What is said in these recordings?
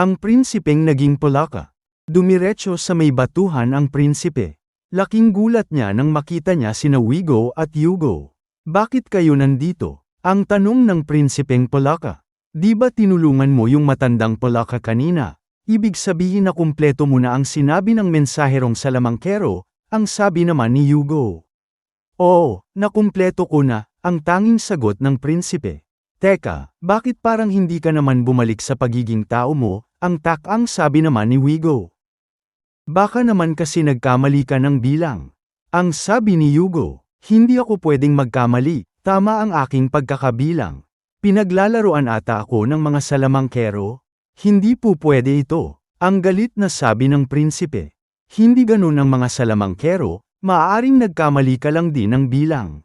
Ang prinsipeng naging pulaka. Dumiretso sa may batuhan ang prinsipe. Laking gulat niya nang makita niya sina Wigo at Yugo. Bakit kayo nandito? Ang tanong ng prinsipeng pulaka. Di ba tinulungan mo yung matandang pulaka kanina? Ibig sabihin na kumpleto mo na ang sinabi ng mensaherong salamangkero, ang sabi naman ni Yugo. Oo, nakumpleto ko na, ang tanging sagot ng prinsipe. Teka, bakit parang hindi ka naman bumalik sa pagiging tao mo, ang takang sabi naman ni Wigo. Baka naman kasi nagkamali ka ng bilang. Ang sabi ni Yugo, hindi ako pwedeng magkamali, tama ang aking pagkakabilang. Pinaglalaroan ata ako ng mga salamangkero? Hindi po pwede ito. Ang galit na sabi ng prinsipe. Hindi ganun ang mga salamangkero, maaaring nagkamali ka lang din ng bilang.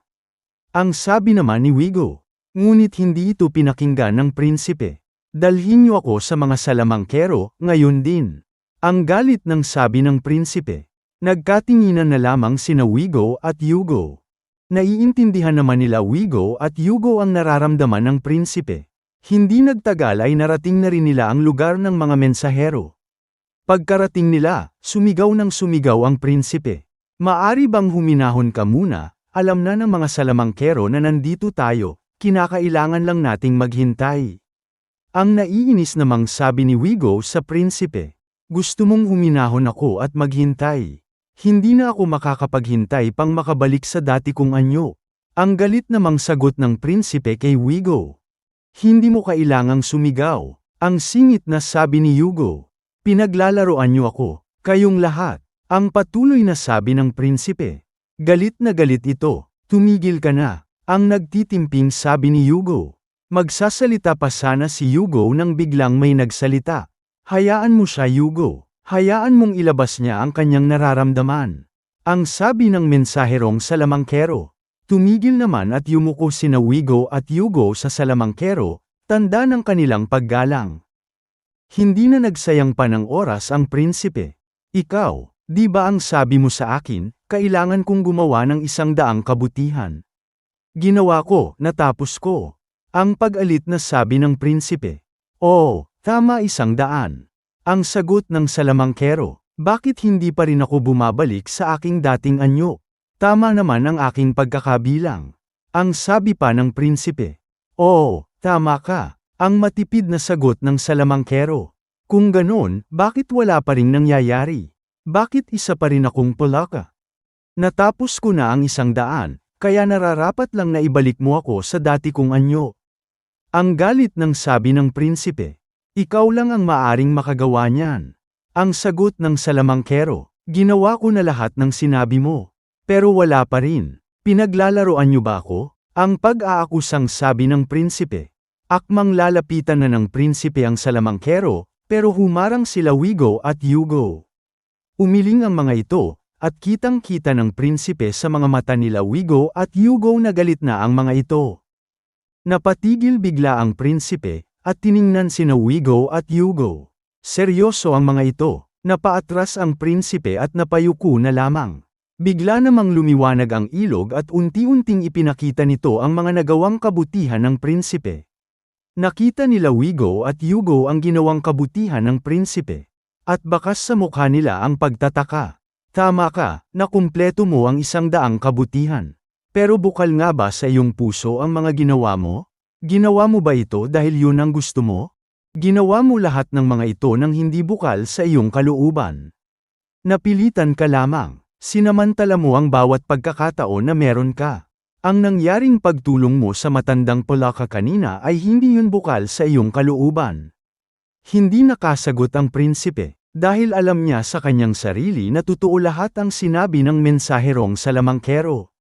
Ang sabi naman ni Wigo. Ngunit hindi ito pinakinggan ng prinsipe. Dalhin niyo ako sa mga salamangkero, ngayon din. Ang galit ng sabi ng prinsipe. Nagkatinginan na lamang sina Wigo at Yugo. Naiintindihan naman nila Wigo at Yugo ang nararamdaman ng prinsipe. Hindi nagtagal ay narating na rin nila ang lugar ng mga mensahero. Pagkarating nila, sumigaw ng sumigaw ang prinsipe. Maari bang huminahon ka muna, alam na ng mga salamangkero na nandito tayo, kinakailangan lang nating maghintay. Ang naiinis namang sabi ni Wigo sa prinsipe. Gusto mong huminahon ako at maghintay. Hindi na ako makakapaghintay pang makabalik sa dati kong anyo. Ang galit namang sagot ng prinsipe kay Wigo. Hindi mo kailangang sumigaw. Ang singit na sabi ni Yugo. Pinaglalaroan niyo ako, kayong lahat. Ang patuloy na sabi ng prinsipe. Galit na galit ito, tumigil ka na. Ang nagtitimping sabi ni Yugo. Magsasalita pa sana si Yugo nang biglang may nagsalita. Hayaan mo siya Yugo. Hayaan mong ilabas niya ang kanyang nararamdaman. Ang sabi ng mensaherong salamangkero. Tumigil naman at yumuko sina Wigo at Yugo sa salamangkero, tanda ng kanilang paggalang. Hindi na nagsayang pa ng oras ang prinsipe. Ikaw, di ba ang sabi mo sa akin, kailangan kong gumawa ng isang daang kabutihan. Ginawa ko, natapos ko. Ang pag-alit na sabi ng prinsipe. Oo, tama isang daan. Ang sagot ng salamangkero, bakit hindi pa rin ako bumabalik sa aking dating anyo? Tama naman ang aking pagkakabilang. Ang sabi pa ng prinsipe. Oo, tama ka. Ang matipid na sagot ng salamangkero. Kung ganon, bakit wala pa rin nangyayari? Bakit isa pa rin akong pulaka? Natapos ko na ang isang daan, kaya nararapat lang na ibalik mo ako sa dati kong anyo. Ang galit ng sabi ng prinsipe. Ikaw lang ang maaring makagawa niyan. Ang sagot ng salamangkero, ginawa ko na lahat ng sinabi mo. Pero wala pa rin. Pinaglalaroan niyo ba ako? Ang pag-aakusang sabi ng prinsipe. Akmang lalapitan na ng prinsipe ang salamangkero, pero humarang sila Wigo at Yugo. Umiling ang mga ito, at kitang-kita ng prinsipe sa mga mata nila Wigo at Yugo na galit na ang mga ito. Napatigil bigla ang prinsipe, at tiningnan sina Wigo at Yugo. Seryoso ang mga ito, napaatras ang prinsipe at napayuko na lamang. Bigla namang lumiwanag ang ilog at unti-unting ipinakita nito ang mga nagawang kabutihan ng prinsipe. Nakita nila Wigo at Yugo ang ginawang kabutihan ng prinsipe. At bakas sa mukha nila ang pagtataka. Tama ka, nakumpleto mo ang isang daang kabutihan. Pero bukal nga ba sa iyong puso ang mga ginawa mo? Ginawa mo ba ito dahil yun ang gusto mo? Ginawa mo lahat ng mga ito nang hindi bukal sa iyong kalooban. Napilitan ka lamang, sinamantala mo ang bawat pagkakataon na meron ka. Ang nangyaring pagtulong mo sa matandang palaka kanina ay hindi yun bukal sa iyong kalooban. Hindi nakasagot ang prinsipe, dahil alam niya sa kanyang sarili na totoo lahat ang sinabi ng mensaherong salamangkero.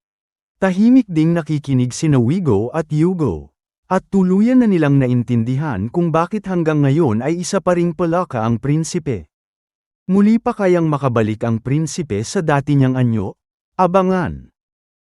Tahimik ding nakikinig sina Wigo at Yugo. At tuluyan na nilang naintindihan kung bakit hanggang ngayon ay isa pa ring palaka ang prinsipe. Muli pa kayang makabalik ang prinsipe sa dati niyang anyo? Abangan!